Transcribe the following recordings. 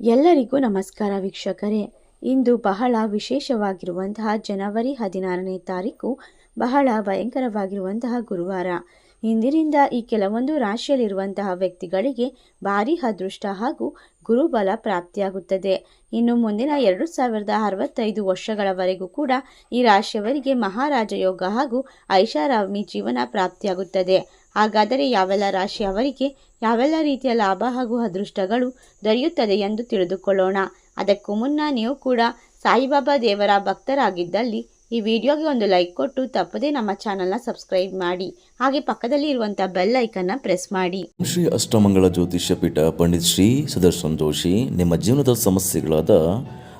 ಎಲ್ಲರಿಗೂ ನಮಸ್ಕಾರ ವೀಕ್ಷಕರೇ. ಇಂದು ಬಹಳ ವಿಶೇಷವಾಗಿರುವಂತಹ ಜನವರಿ ಹದಿನಾರನೇ ತಾರೀಕು ಬಹಳ ಭಯಂಕರವಾಗಿರುವಂತಹ ಗುರುವಾರ. ಇಂದಿನಿಂದ ಈ ಕೆಲವೊಂದು ರಾಶಿಯಲ್ಲಿರುವಂತಹ ವ್ಯಕ್ತಿಗಳಿಗೆ ಭಾರಿ ಅದೃಷ್ಟ ಹಾಗೂ ಗುರುಬಲ ಪ್ರಾಪ್ತಿಯಾಗುತ್ತದೆ. ಇನ್ನು ಮುಂದಿನ ಎರಡು ಸಾವಿರದ ಅರವತ್ತೈದು ವರ್ಷಗಳವರೆಗೂ ಕೂಡ ಈ ರಾಶಿಯವರಿಗೆ ಮಹಾರಾಜ ಯೋಗ ಹಾಗೂ ಐಷಾರಾಮಿ ಜೀವನ ಪ್ರಾಪ್ತಿಯಾಗುತ್ತದೆ. ಹಾಗಾದರೆ ಯಾವೆಲ್ಲ ರಾಶಿಯವರಿಗೆ ಯಾವೆಲ್ಲ ರೀತಿಯ ಲಾಭ ಹಾಗೂ ಅದೃಷ್ಟಗಳು ದೊರೆಯುತ್ತದೆ ಎಂದು ತಿಳಿದುಕೊಳ್ಳೋಣ. ಅದಕ್ಕೂ ಮುನ್ನ ನೀವು ಕೂಡ ಸಾಯಿಬಾಬಾ ದೇವರ ಭಕ್ತರಾಗಿದ್ದಲ್ಲಿ ಈ ವಿಡಿಯೋಗೆ ಒಂದು ಲೈಕ್ ಕೊಟ್ಟು ತಪ್ಪದೇ ನಮ್ಮ ಚಾನಲ್ನ ಸಬ್ಸ್ಕ್ರೈಬ್ ಮಾಡಿ. ಹಾಗೆ ಪಕ್ಕದಲ್ಲಿ ಇರುವಂಥ ಬೆಲ್ ಐಕನ್ನ ಪ್ರೆಸ್ ಮಾಡಿ. ಶ್ರೀ ಅಷ್ಟಮಂಗಳ ಜ್ಯೋತಿಷ್ಯ ಪೀಠ ಪಂಡಿತ್ ಶ್ರೀ ಸುದರ್ಶನ್ ಜೋಶಿ ನಿಮ್ಮ ಜೀವನದ ಸಮಸ್ಯೆಗಳಾದ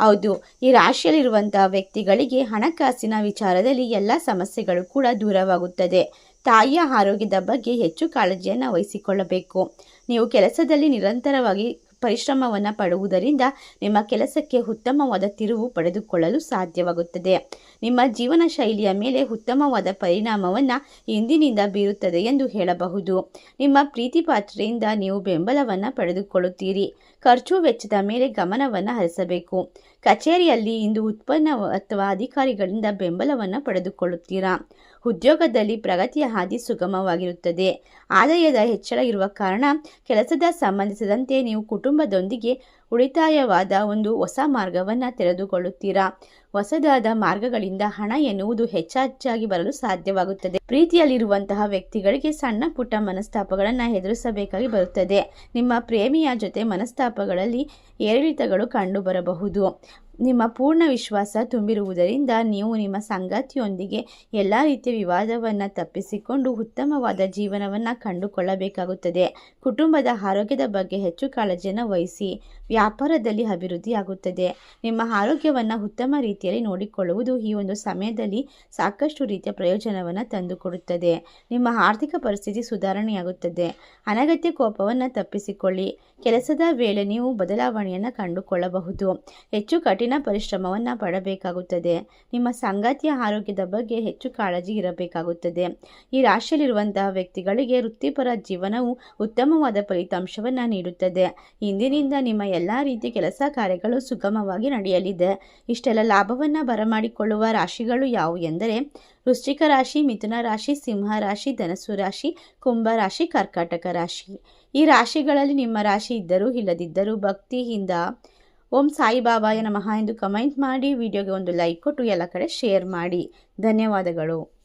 ಹೌದು. ಈ ರಾಶಿಯಲ್ಲಿರುವಂತಹ ವ್ಯಕ್ತಿಗಳಿಗೆ ಹಣಕಾಸಿನ ವಿಚಾರದಲ್ಲಿ ಎಲ್ಲ ಸಮಸ್ಯೆಗಳು ಕೂಡ ದೂರವಾಗುತ್ತದೆ. ತಾಯಿಯ ಆರೋಗ್ಯದ ಬಗ್ಗೆ ಹೆಚ್ಚು ಕಾಳಜಿಯನ್ನು ವಹಿಸಿಕೊಳ್ಳಬೇಕು. ನೀವು ಕೆಲಸದಲ್ಲಿ ನಿರಂತರವಾಗಿ ಪರಿಶ್ರಮವನ್ನು ಪಡುವುದರಿಂದ ನಿಮ್ಮ ಕೆಲಸಕ್ಕೆ ಉತ್ತಮವಾದ ತಿರುವು ಪಡೆದುಕೊಳ್ಳಲು ಸಾಧ್ಯವಾಗುತ್ತದೆ. ನಿಮ್ಮ ಜೀವನ ಶೈಲಿಯ ಮೇಲೆ ಉತ್ತಮವಾದ ಪರಿಣಾಮವನ್ನು ಇಂದಿನಿಂದ ಬೀರುತ್ತದೆ ಎಂದು ಹೇಳಬಹುದು. ನಿಮ್ಮ ಪ್ರೀತಿ ಪಾತ್ರೆಯಿಂದ ನೀವು ಬೆಂಬಲವನ್ನು ಪಡೆದುಕೊಳ್ಳುತ್ತೀರಿ. ಖರ್ಚು ವೆಚ್ಚದ ಮೇಲೆ ಗಮನವನ್ನು ಹರಿಸಬೇಕು. ಕಚೇರಿಯಲ್ಲಿ ಇಂದು ಉತ್ಪನ್ನ ಅಥವಾ ಅಧಿಕಾರಿಗಳಿಂದ ಬೆಂಬಲವನ್ನು ಪಡೆದುಕೊಳ್ಳುತ್ತೀರಾ? ಉದ್ಯೋಗದಲ್ಲಿ ಪ್ರಗತಿಯ ಹಾದಿ ಸುಗಮವಾಗಿರುತ್ತದೆ. ಆದಾಯದ ಹೆಚ್ಚಳ ಇರುವ ಕಾರಣ ಕೆಲಸದ ಸಂಬಂಧಿಸಿದಂತೆ ನೀವು ಕುಟುಂಬದೊಂದಿಗೆ ಉಳಿತಾಯವಾದ ಒಂದು ಹೊಸ ಮಾರ್ಗವನ್ನು ತೆರೆದುಕೊಳ್ಳುತ್ತೀರಾ? ಹೊಸದಾದ ಮಾರ್ಗಗಳಿಂದ ಹಣ ಎನ್ನುವುದು ಹೆಚ್ಚಾಚ್ಚಾಗಿ ಬರಲು ಸಾಧ್ಯವಾಗುತ್ತದೆ. ಪ್ರೀತಿಯಲ್ಲಿರುವಂತಹ ವ್ಯಕ್ತಿಗಳಿಗೆ ಸಣ್ಣ ಪುಟ್ಟ ಮನಸ್ತಾಪಗಳನ್ನು ಎದುರಿಸಬೇಕಾಗಿ ಬರುತ್ತದೆ. ನಿಮ್ಮ ಪ್ರೇಮಿಯ ಜೊತೆ ಮನಸ್ತಾಪಗಳಲ್ಲಿ ಏರಿಳಿತಗಳು ಕಂಡುಬರಬಹುದು. ನಿಮ್ಮ ಪೂರ್ಣ ವಿಶ್ವಾಸ ತುಂಬಿರುವುದರಿಂದ ನೀವು ನಿಮ್ಮ ಸಂಗಾತಿಯೊಂದಿಗೆ ಎಲ್ಲ ರೀತಿಯ ವಿವಾದವನ್ನು ತಪ್ಪಿಸಿಕೊಂಡು ಉತ್ತಮವಾದ ಜೀವನವನ್ನು ಕಂಡುಕೊಳ್ಳಬೇಕಾಗುತ್ತದೆ. ಕುಟುಂಬದ ಆರೋಗ್ಯದ ಬಗ್ಗೆ ಹೆಚ್ಚು ಕಾಳಜಿಯನ್ನು ವಹಿಸಿ ವ್ಯಾಪಾರದಲ್ಲಿ ಅಭಿವೃದ್ಧಿಯಾಗುತ್ತದೆ. ನಿಮ್ಮ ಆರೋಗ್ಯವನ್ನು ಉತ್ತಮ ರೀತಿಯಲ್ಲಿ ನೋಡಿಕೊಳ್ಳುವುದು ಈ ಒಂದು ಸಮಯದಲ್ಲಿ ಸಾಕಷ್ಟು ರೀತಿಯ ಪ್ರಯೋಜನವನ್ನು ತಂದುಕೊಡುತ್ತದೆ. ನಿಮ್ಮ ಆರ್ಥಿಕ ಪರಿಸ್ಥಿತಿ ಸುಧಾರಣೆಯಾಗುತ್ತದೆ. ಅನಗತ್ಯ ಕೋಪವನ್ನು ತಪ್ಪಿಸಿಕೊಳ್ಳಿ. ಕೆಲಸದ ವೇಳೆ ನೀವು ಬದಲಾವಣೆಯನ್ನು ಕಂಡುಕೊಳ್ಳಬಹುದು. ಹೆಚ್ಚು ಕಠಿಣ ಪರಿಶ್ರಮವನ್ನು ಪಡಬೇಕಾಗುತ್ತದೆ. ನಿಮ್ಮ ಸಂಗಾತಿಯ ಆರೋಗ್ಯದ ಬಗ್ಗೆ ಹೆಚ್ಚು ಕಾಳಜಿ ಇರಬೇಕಾಗುತ್ತದೆ. ಈ ರಾಶಿಯಲ್ಲಿರುವಂತಹ ವ್ಯಕ್ತಿಗಳಿಗೆ ವೃತ್ತಿಪರ ಜೀವನವು ಉತ್ತಮವಾದ ಫಲಿತಾಂಶವನ್ನು ನೀಡುತ್ತದೆ. ಇಂದಿನಿಂದ ನಿಮ್ಮ ಎಲ್ಲ ರೀತಿಯ ಕೆಲಸ ಕಾರ್ಯಗಳು ಸುಗಮವಾಗಿ ನಡೆಯಲಿದೆ. ಇಷ್ಟೆಲ್ಲ ಲಾಭವನ್ನು ಬರಮಾಡಿಕೊಳ್ಳುವ ರಾಶಿಗಳು ಯಾವುವು ಎಂದರೆ, ವೃಶ್ಚಿಕ ರಾಶಿ, ಮಿಥುನ ರಾಶಿ, ಸಿಂಹ ರಾಶಿ ಧನಸು ರಾಶಿ, ಕುಂಭ ರಾಶಿ, ಕರ್ಕಾಟಕ ರಾಶಿ. ಈ ರಾಶಿಗಳಲ್ಲಿ ನಿಮ್ಮ ರಾಶಿ ಇದ್ದರೂ ಇಲ್ಲದಿದ್ದರೂ ಭಕ್ತಿಯಿಂದ ಓಂ ಸಾಯಿಬಾಬಾಯ ನಮಃ ಎಂದು ಕಮೆಂಟ್ ಮಾಡಿ, ವಿಡಿಯೋಗೆ ಒಂದು ಲೈಕ್ ಕೊಟ್ಟು ಎಲ್ಲ ಕಡೆ ಶೇರ್ ಮಾಡಿ. ಧನ್ಯವಾದಗಳು.